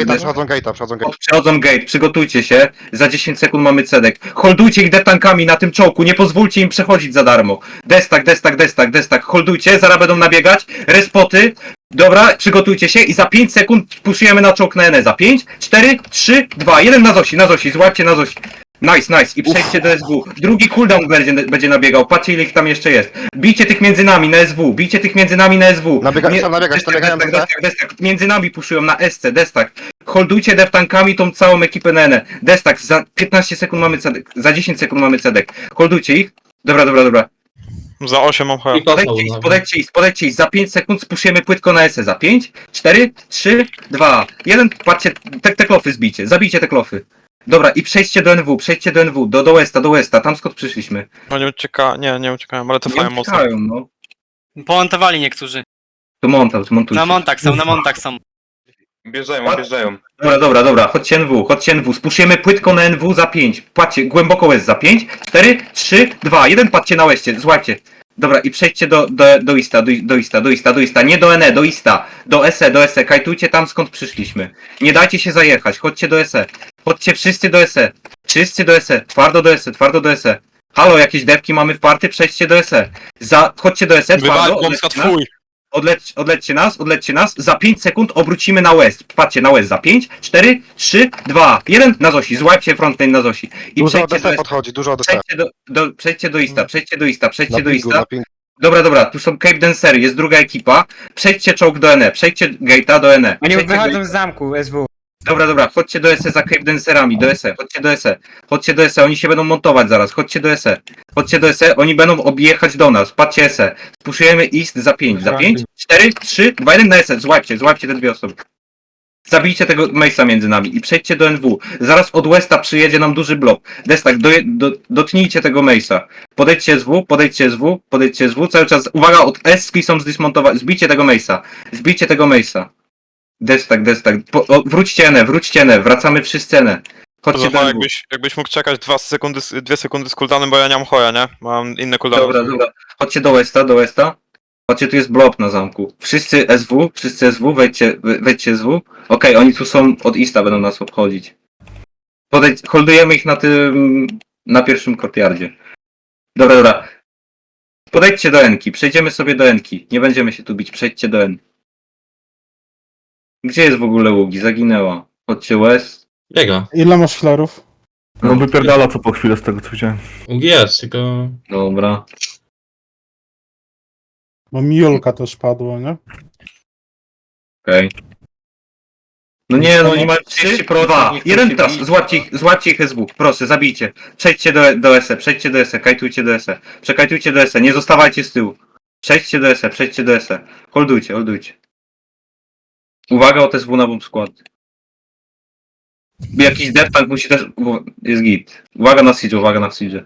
gate'a, przechodzą gate'a, przechodzą gate'a. Przechodzą gate, przygotujcie się. Za 10 sekund mamy cedek. Holdujcie ich detankami na tym czołku, nie pozwólcie im przechodzić za darmo. Destak, destak, destak, destak. Holdujcie, zaraz będą nabiegać. Respoty. Dobra, przygotujcie się i za 5 sekund puszujemy na czołg na N. Za 5, 4, 3, 2, 1 na Zosi, na Zosi, złapcie na Zosi. Nice, nice. I przejdźcie do SW. Drugi cooldown będzie, będzie nabiegał. Patrzcie ile ich tam jeszcze jest. Bijcie tych między nami na SW. Bijcie tych między nami na SW. Nabiega- chcą nabiegać, destak, nabiegają destak, na destak, destak. Między nami puszują na SC, destak. Holdujcie deftankami tą całą ekipę na N. Destak, za 15 sekund mamy cedek. Za 10 sekund mamy cedek. Holdujcie ich. Dobra, dobra, dobra. Za 8 mam chyba. Podejdźcie ich, podejdźcie ich, podejdźcie ich. Za 5 sekund spuszujemy płytko na SE. Za 5, 4, 3, 2, 1. Patrzcie, te, te klofy zbijcie. Zabijcie te klofy. Dobra, i przejdźcie do NW, przejdźcie do NW, do, do Westa, do Westa, tam skąd przyszliśmy. Oni ucieka... Nie, nie uciekają, ale Nie cofają mocno. uciekają, no. Pomontowali niektórzy. To monta, to montujcie. Na montach są, na montach są. Bieżają, objeżdżają. Dobra, dobra, dobra, chodźcie NW, chodźcie NW, spuszujemy płytko na NW za 5, patrzcie, głęboko West za 5, 4, 3, 2, 1, patrzcie na Westie, złapcie. Dobra, i przejdźcie do, do, do Ista, do, do Ista, do Ista, do Ista, nie do NE, do Ista, do SE, do SE, kajtujcie tam skąd przyszliśmy. Nie dajcie się zajechać, chodźcie do SE, chodźcie wszyscy do SE, wszyscy do SE, twardo do SE, twardo do SE. Halo, jakieś dewki mamy w party, przejdźcie do SE. Za, chodźcie do SE, Wywal, twardo, nas. twój! Odleć, odlećcie nas, odlećcie nas. Za 5 sekund obrócimy na West. Patrzcie na West za 5, 4, 3, 2, 1 na Zosi. Złapcie frontlane na Zosi. I Dużo przejdźcie do, ODC podchodzi, dużo ODC. przejdźcie do, do, przejdźcie do Ista, przejdźcie do Ista, Na przejdźcie do pingu, Ista. na pingu. Dobra, dobra, tu są Cape Dancery, jest druga ekipa. Przejdźcie czołg do NE, przejdźcie gate'a do NE. Oni Przejdźcie wychodzą do- z zamku, SW. Dobra, dobra, chodźcie do SE za Dancerami, do SE, chodźcie do SE. Chodźcie do SE, oni się będą montować zaraz, chodźcie do SE. Chodźcie do SE, oni będą objechać do nas, patrzcie SE. Spuszujemy East za 5, za 5, 4, 3, 2, 1 na SE, złapcie, złapcie te dwie osoby. Zabijcie tego Mace'a między nami i przejdźcie do NW. Zaraz od Westa przyjedzie nam duży blok. Destak, do, do, dotknijcie tego Mace'a. Podejdźcie SW, podejdźcie SW, podejdźcie SW. Cały czas, uwaga, od Eski są zdismontowane. Zbijcie tego Mace'a. Zbijcie tego Mace'a. Destak, destak. Po, o, wróćcie Enę, wróćcie Enę. Wracamy wszyscy Enę. Chodźcie do jakbyś, jakbyś mógł czekać 2 sekundy, 2 sekundy z cooldownem, bo ja nie mam hoja, nie? Mam inne cooldowny. Dobra, dobra. Chodźcie do Westa, do Westa. Chodźcie, tu jest blob na zamku. Wszyscy SW, wszyscy SW, wejdźcie, we- wejdźcie SW. Okej, oni tu są od Ista, będą nas obchodzić. Podejdź, holdujemy ich na tym, na pierwszym courtyardzie. Dobra, dobra. Podejdźcie do Enki, przejdziemy sobie do Enki. Nie będziemy się tu bić, przejdźcie do En. Gdzie jest w ogóle Ługi? Zaginęła. Chodźcie West. Biega. Ile masz flarów? No wypierdala co po chwilę z tego co widziałem. UGS, tylko... Dobra. Bo mi Julka też padło, nie? Okej. No nie, no oni mają 30%. Dwa, jeden teraz, złapcie ich, złapcie ich SW, proszę, zabijcie. Przejdźcie do, do SE, przejdźcie do SE, kajtujcie do SE. Przekajtujcie do SE, nie zostawajcie z tyłu. Przejdźcie do SE, przejdźcie do SE. Holdujcie, holdujcie. Uwaga o TSW na bomb skład. Jakiś deftank musi też... Jest git. Uwaga na siege, uwaga na siege.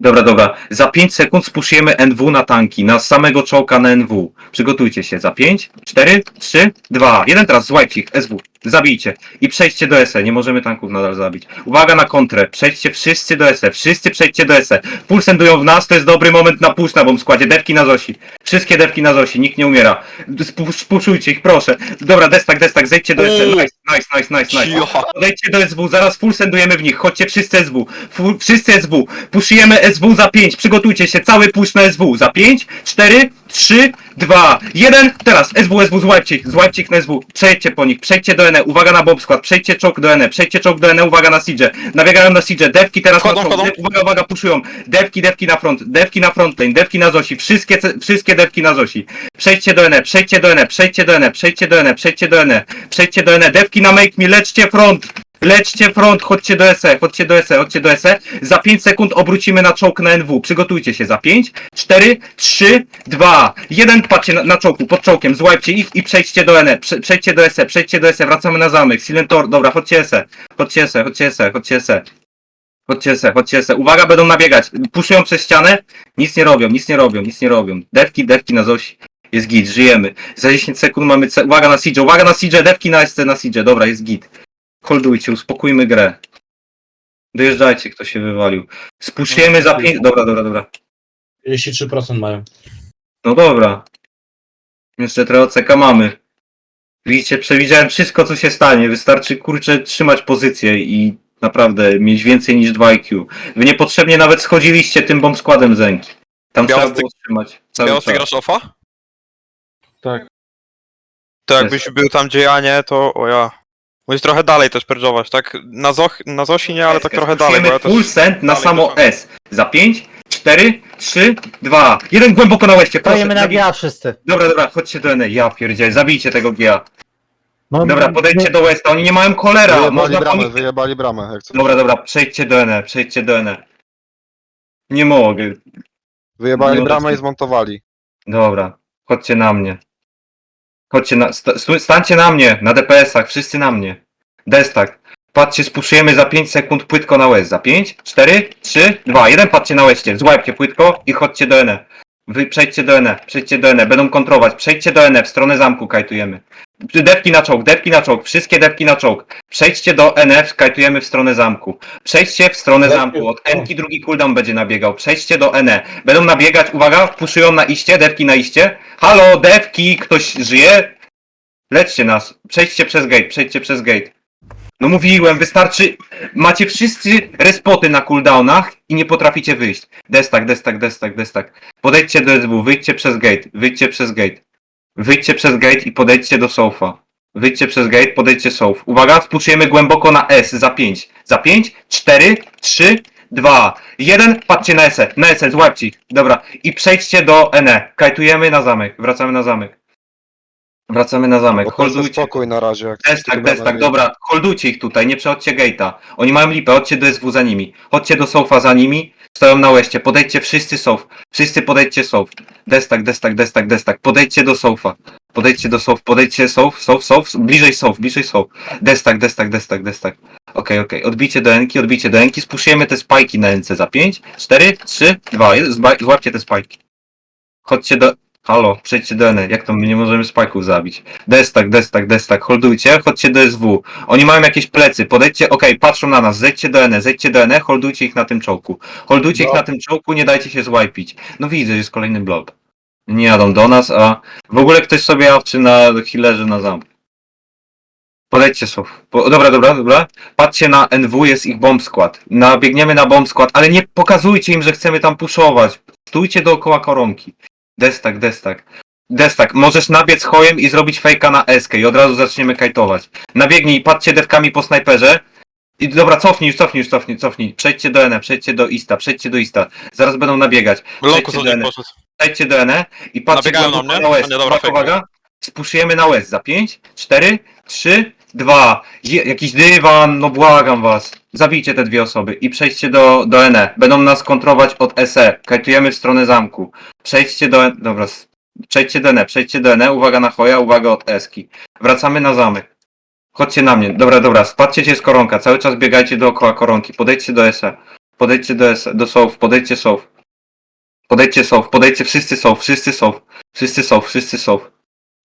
Dobra, dobra. Za 5 sekund spuszujemy NW na tanki, na samego czołka na NW. Przygotujcie się. Za 5, 4, 3, 2, 1 teraz złajcie ich, SW. Zabijcie. I przejdźcie do SE, nie możemy tanków nadal zabić. Uwaga na kontrę, przejdźcie wszyscy do SE, wszyscy przejdźcie do SE. Full sendują w nas, to jest dobry moment na push na bomb składzie. Dewki na Zosi. Wszystkie dewki na Zosi, nikt nie umiera. Spu- Spuszczujcie ich, proszę. Dobra, destak, destak, zejdźcie do SE. Nice, nice, nice, nice, nice. Podejdźcie do SW, zaraz full sendujemy w nich. Chodźcie wszyscy SW. Fu, wszyscy SW. Puszujemy SW za 5. Przygotujcie się, cały push na SW. Za 5, 4, 3, 2, 1. Teraz SW, SW, złapcie ich, złapcie ich na SW. Przejdźcie po nich, przejdźcie do Uwaga na bomb skład, przejdźcie czołg do NE, przejdźcie czołg do NE, uwaga na siege. Nabiegają na siege, dewki teraz Wchodzą, na czołg. wchodzą. Dew- Uwaga, uwaga, puszują. Dewki, dewki na front, dewki na frontlane, dewki na Zosi. Wszystkie, ce- wszystkie dewki na Zosi. Przejdźcie do NE, przejdźcie do NE, przejdźcie do NE, przejdźcie do NE, przejdźcie do NE, przejdźcie do NE. Dewki na make me, leczcie front. Leczcie front, chodźcie do SE, chodźcie do SE, chodźcie do SE. Za 5 sekund obrócimy na czołg na NW. Przygotujcie się za 5, 4, 3, 2, 1. Patrzcie na, na czołku, pod czołkiem, złapcie ich i przejdźcie do NE. Prze, przejdźcie do SE, przejdźcie do SE, wracamy na zamek. Silentor, dobra, chodźcie SE, chodźcie SE, chodźcie SE, chodźcie SE. Chodźcie se, chodźcie se. Uwaga, będą nabiegać. Puszują przez ścianę. Nic nie robią, nic nie robią, nic nie robią. Dewki, dewki na Zosi. Jest git, żyjemy. Za 10 sekund mamy... Uwaga na siege, uwaga na siege, dewki na SC na siege. Dobra, jest git. Holdujcie, uspokójmy grę. Dojeżdżajcie, kto się wywalił. Spuszujemy za 5... Dobra, dobra, dobra. 33% mają. No dobra. Jeszcze trochę OCK mamy. Widzicie, przewidziałem wszystko, co się stanie. Wystarczy, kurczę, trzymać pozycję i naprawdę mieć więcej niż 2 IQ. Wy niepotrzebnie nawet schodziliście tym bomb składem z ręki. Tam trzeba było trzymać cały Białosty czas. grasz ofa? Tak. To jakbyś był tam, gdzie ja nie, to o ja. Musisz trochę dalej też perdżować, tak? Na, Zoch, na Zosi nie, ale tak trochę dalej, bo ja też... full send na dalej samo doszedłem. S. Za 5, 4, 3, 2, 1 głęboko na łeście, proszę. Stajemy na zabij- GA wszyscy. Dobra, dobra, chodźcie do N. Ja pierdzielę, zabijcie tego GA. No, Dobra, podejdźcie do Westa, oni nie mają kolera. Wyjebali Można po bramę, nich... wyjebali bramę, jak. Dobra, dobra, przejdźcie do N, przejdźcie do N. Nie mogę. Wyjebali Nie, bramę i zmontowali. Dobra, chodźcie na mnie. Chodźcie na. Sta, stańcie na mnie, na DPS-ach, wszyscy na mnie. Destak. Patrzcie, spuszujemy za 5 sekund płytko na łez. Za 5, 4, 3, 2, 1. Patrzcie na łeście. Złapcie płytko i chodźcie do N. Wy przejdźcie do N, przejdźcie do N, będą kontrować. Przejdźcie do N, w stronę zamku kajtujemy. Dewki na czołg, dewki na czołg, wszystkie dewki na czołg. Przejdźcie do NF, kajtujemy w stronę zamku. Przejdźcie w stronę zamku. Od N drugi cooldown będzie nabiegał. Przejdźcie do NE. Będą nabiegać, uwaga, puszują na iście, dewki na iście. Halo, dewki, ktoś żyje? Leczcie nas. Przejdźcie przez gate, przejdźcie przez gate. No mówiłem, wystarczy. Macie wszyscy respoty na cooldownach i nie potraficie wyjść. Destak, destak, destak, destak. Podejdźcie do SW, wyjdźcie przez gate, wyjdźcie przez gate. Wyjdźcie przez gate i podejdźcie do sofa. Wyjdźcie przez gate, podejdźcie sof. Uwaga, spuszczujemy głęboko na S za 5. Za 5, 4, 3, 2, 1. Patrzcie na S, na S, złapcie ich. Dobra. I przejdźcie do NE. Kajtujemy na zamek. Wracamy na zamek. Wracamy na zamek. Bo to jest Holdujcie. spokój na razie. Jak Destak, tylko destak, bramę dobra, holdujcie ich tutaj, nie przechodźcie gate'a. Oni mają lipę, chodźcie do SW za nimi. Chodźcie do sofa za nimi, stoją na łeście, podejdźcie wszyscy sof. Wszyscy podejdźcie sof. Destak, destak, destak, destak, podejdźcie do sofa. Podejdźcie do sof, podejdźcie sof, sof, sof, bliżej sof, bliżej sof. Destak, destak, destak, destak. Okej, okej, odbicie do enki, odbicie do enki, spuszujemy te spajki na NC za 5, 4, 3, 2, 1, złapcie te spajki. Chodźcie do... Halo, przejdźcie do N. Jak to my nie możemy spajków zabić? Destak, destak, destak, holdujcie, chodźcie do SW. Oni mają jakieś plecy, podejdźcie, okej, patrzą na nas, zejdźcie do N, zejdźcie do N, holdujcie ich na tym czołku. Holdujcie ich na tym czołku, nie dajcie się złajpić. No widzę, jest kolejny blob. Nie jadą do nas, a w ogóle ktoś sobie awczy na healerze na zamku. Podejdźcie słów. Po, dobra, dobra, dobra. Patrzcie na NW, jest ich bomb skład. Nabiegniemy na bomb skład, ale nie pokazujcie im, że chcemy tam puszować. Stójcie dookoła koronki. Destak, destak. Destak, możesz nabiec hojem i zrobić fejka na eskę i od razu zaczniemy kajtować. Nabiegnij, patrzcie dewkami po snajperze. I dobra, cofnij, już, cofnij, już, cofnij, cofnij. Przejdźcie do N, przejdźcie do Ista, przejdźcie do Ista. Zaraz będą nabiegać. Loku Przejdźcie do N, poszedł. przejdźcie do N i patrzcie Nabiegają na mnie? A nie, dobra, Uwaga, fake. uwaga. Spuszujemy na West za 5, 4, 3, 2. Je, jakiś dywan, no błagam was. Zabijcie te dwie osoby i przejdźcie do, do NE. Będą nas kontrować od SE. Kajtujemy w stronę zamku. Przejdźcie do... Dobra, s- przejdźcie do NE, przejdźcie do NE. Uwaga na Hoja, uwaga od Eski. Wracamy na zamek. Chodźcie na mnie. Dobra, dobra, spadźcie gdzie jest koronka. Cały czas biegajcie dookoła koronki. Podejdźcie do SE. Podejdźcie do SE, do SOF, podejdźcie SOF. Podejdźcie SOF, podejdźcie wszyscy SOF, wszyscy SOF. Wszyscy SOF, wszyscy SOF.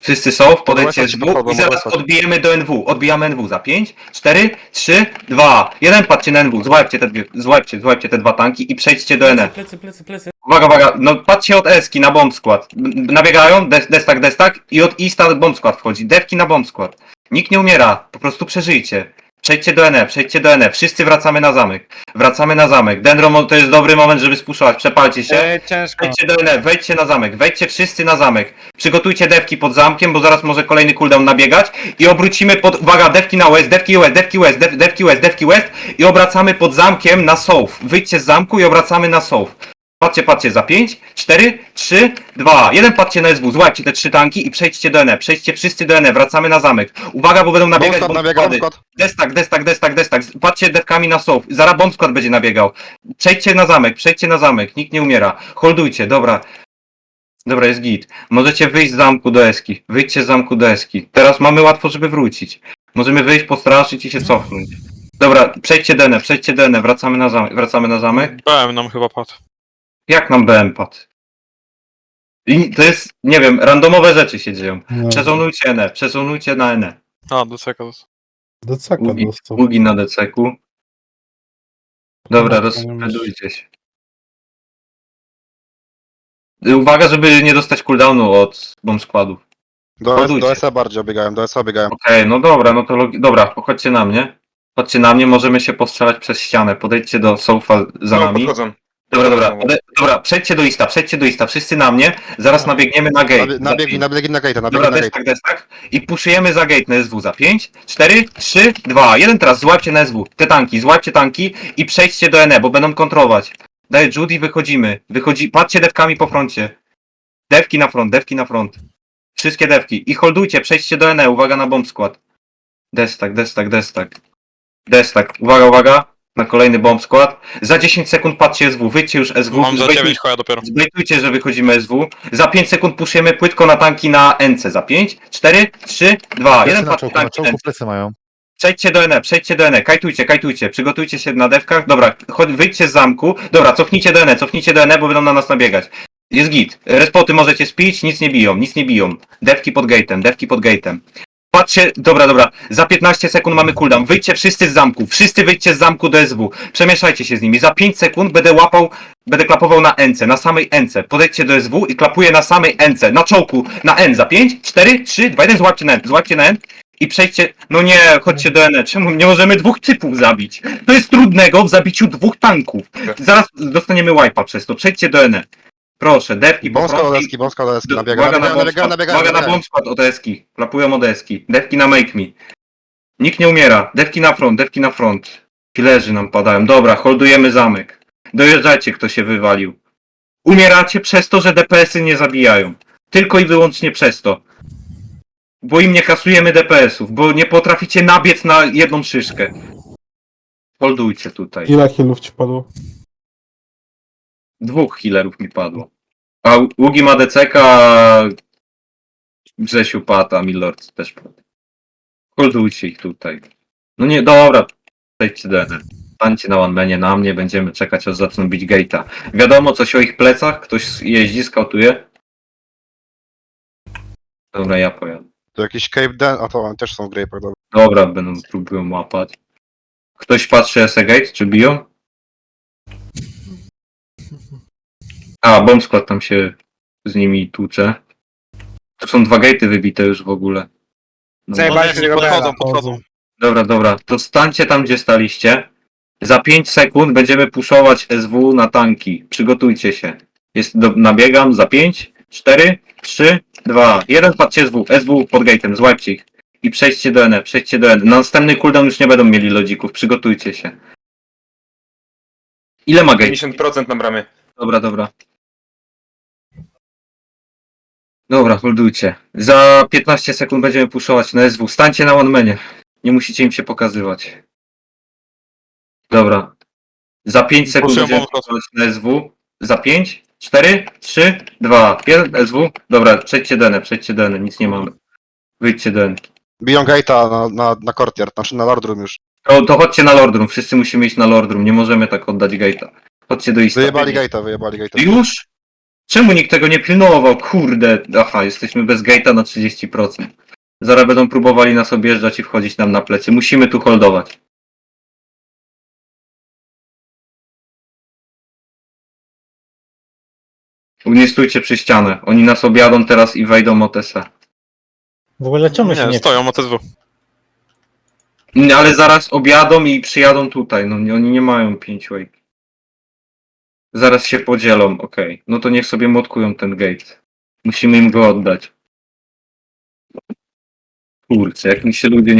Wszyscy SOF, podejdźcie Podłączać się SW podchodzą, i zaraz odbijemy do NW. Odbijamy NW za 5, 4, 3, 2, 1. Patrzcie na NW, złapcie te, dwie, złapcie, złapcie te dwa tanki i przejdźcie do NE. Plecy, plecy, plecy. Uwaga, uwaga, no patrzcie od Eski na bomb skład. N- Nabiegają, des, destak, destak i od Ista bomb skład wchodzi. Dewki na bomb skład. Nikt nie umiera, po prostu przeżyjcie. Przejdźcie do NE, przejdźcie do NE, wszyscy wracamy na zamek. Wracamy na zamek. Dendro to jest dobry moment, żeby spuszować, przepalcie się. E, ciężko. Wejdźcie do NE, wejdźcie na zamek, wejdźcie wszyscy na zamek. Przygotujcie dewki pod zamkiem, bo zaraz może kolejny cooldown nabiegać. I obrócimy pod, uwaga, dewki na west, dewki west, dewki west, dew, dewki west, dewki west. I obracamy pod zamkiem na sof. Wyjdźcie z zamku i obracamy na sof. Patrzcie, patrzcie, za 5, 4, 3, 2, 1, patrzcie na SW, złapcie te trzy tanki i przejdźcie do NE, przejdźcie wszyscy do NE, wracamy na zamek. Uwaga, bo będą nabiegać Bomb skład bomb nabiega, bomb składy. skład. Destak, destak, destak, destak. Patrzcie dewkami na sof. Zaraz bomb skład będzie nabiegał. Przejdźcie na zamek, przejdźcie na zamek. Nikt nie umiera. Holdujcie, dobra. Dobra, jest git. Możecie wyjść z zamku do Eski. Wyjdźcie z zamku do Eski. Teraz mamy łatwo, żeby wrócić. Możemy wyjść, postraszyć i się cofnąć. Dobra, przejdźcie denę, przejdźcie denę. Wracamy na zamek. Wracamy na zamek. BM nam chyba padł. Jak nam BM padł? I to jest, nie wiem, randomowe rzeczy się dzieją. No, Przezonujcie NE, przezonujcie na NE. A, do ceka. do ceka Ugi, dostał. Ugi na DCku. Dobra, No, rozpędujcie się. Uwaga, żeby nie dostać cooldownu od bomb składów. Do, S, Ładujcie. do SA bardziej obiegają, do SA biegają. Okej, no dobra, no to logi- dobra, chodźcie na mnie. Chodźcie na mnie, możemy się postrzelać przez ścianę. Podejdźcie do sofa za No, nami. podchodzą. Dobra, dobra, pode- dobra, przejdźcie do ista, przejdźcie do ista, wszyscy na mnie, zaraz nabiegniemy na gate. Nabie- pięć. nabiegli na gate'a, nabiegli Dobra, na gate'a. destak, destak. I puszujemy za gate na SW za 5, 4, 3, 2, 1 teraz, złapcie na SW. Te tanki, złapcie tanki i przejdźcie do NE, bo będą kontrolować. Daję Judy, wychodzimy. Wychodzi, patrzcie dewkami po froncie. Dewki na front, dewki na front. Wszystkie dewki. I holdujcie, przejdźcie do NE, uwaga na bomb skład. Destak, destak, destak. Destak, uwaga, uwaga. Na kolejny bomb skład. Za 10 sekund patrzcie SW, wyjdźcie już SW. Mam za zbejtujcie- 9 choja dopiero. Zbejtujcie, że wychodzimy SW. Za 5 sekund puszujemy płytko na tanki na NC. Za 5, 4, 3, 2, 1 na patrz na tanki NC. plecy mają. Przejdźcie do NE, przejdźcie do NE, kajtujcie, kajtujcie, przygotujcie się na dewkach. Dobra, chodź, wyjdźcie z zamku. Dobra, cofnijcie do NE, cofnijcie do NE, bo będą na nas nabiegać. Jest git. Respoty możecie spić, nic nie biją, nic nie biją. Dewki pod gate'em, dewki pod gate'em. Patrzcie, dobra, dobra, za 15 sekund mamy cooldown. Wyjdźcie wszyscy z zamku, wszyscy wyjdźcie z zamku do SW. Przemieszajcie się z nimi. Za 5 sekund będę łapał, będę klapował na NC, na samej NC. Podejdźcie do SW i klapuję na samej NC, na czołku, na N. Za 5, 4, 3, 2, 1, złapcie na N, złapcie na N. I przejdźcie, no nie, chodźcie do NE, czemu nie możemy dwóch typów zabić? To jest trudnego w zabiciu dwóch tanków. Zaraz dostaniemy wipe'a przez to, przejdźcie do NE. Proszę, dewki po Bąska do froncie. deski, bąska do deski, nabiega, Uwaga na skład, nabiegają, uwaga na bomb skład o deski. Klapują o deski. Dewki na make me. Nikt nie umiera. Dewki na front, dewki na front. Killerzy nam padają. Dobra, holdujemy zamek. Dojeżdżajcie, kto się wywalił. Umieracie przez to, że DPS-y nie zabijają. Tylko i wyłącznie przez to. Bo im nie kasujemy DPS-ów, bo nie potraficie nabiec na jedną szyszkę. Holdujcie tutaj. Ile healów ci padło? Dwóch healerów mi padło. A Ługi ma DCK, Grzesiu padł, a Milord też padł. Holdujcie ich tutaj. No nie, dobra, przejdźcie do NR. Stańcie na one manie na mnie, będziemy czekać aż zaczną bić gate'a. Wiadomo coś o ich plecach? Ktoś jeździ, skautuje? Dobra, ja pojadę. To jakiś Cape Den, a to oni też są w grape'ach, dobra. Dobra, będą próbują łapać. Ktoś patrzy SE Gate, czy biją? A, bomb skład tam się z nimi tłucze. To są dwa gate'y wybite już w ogóle. No. Zajebali się Podchodzą, podchodzą. Dobra, dobra, to stańcie tam, gdzie staliście. Za 5 sekund będziemy puszować SW na tanki. Przygotujcie się. Jest do, nabiegam za 5, 4, 3, 2, 1. Patrzcie SW, SW pod gate'em, złapcie ich. I przejdźcie do N, przejdźcie do N. Na następny cooldown już nie będą mieli lodzików, przygotujcie się. Ile ma gate? 50% na bramie. Dobra, dobra. Dobra, holdujcie. Za 15 sekund będziemy puszować na SW. Stańcie na one manie. Nie musicie im się pokazywać. Dobra. Za 5 sekund Puszują będziemy puszować na SW. Za 5, 4, 3, 2, 1, SW. Dobra, przejdźcie do N, przejdźcie do N, nic nie mamy. Wyjdźcie do N. Biją gate'a na, na, na courtyard, znaczy na Lord Room już. To, to chodźcie na Lord Room, wszyscy musimy iść na Lord Room, nie możemy tak oddać gate'a. Chodźcie do Ista. Wyjebali gate'a, wyjebali gate'a. Już? Czemu nikt tego nie pilnował? Kurde. Aha, jesteśmy bez gate'a na 30%. Zaraz będą próbowali nas objeżdżać i wchodzić nam na plecy. Musimy tu holdować. Nie stójcie przy ścianę. Oni nas objadą teraz i wejdą o TS. W ogóle czemu się Nie, nie... stoją OTSW. Nie, Ale zaraz objadą i przyjadą tutaj. No oni nie mają 5 wake. Zaraz się podzielą, okej. No to niech sobie motkują ten gate. Musimy im go oddać. Kurczę, jak mi się ludzie nie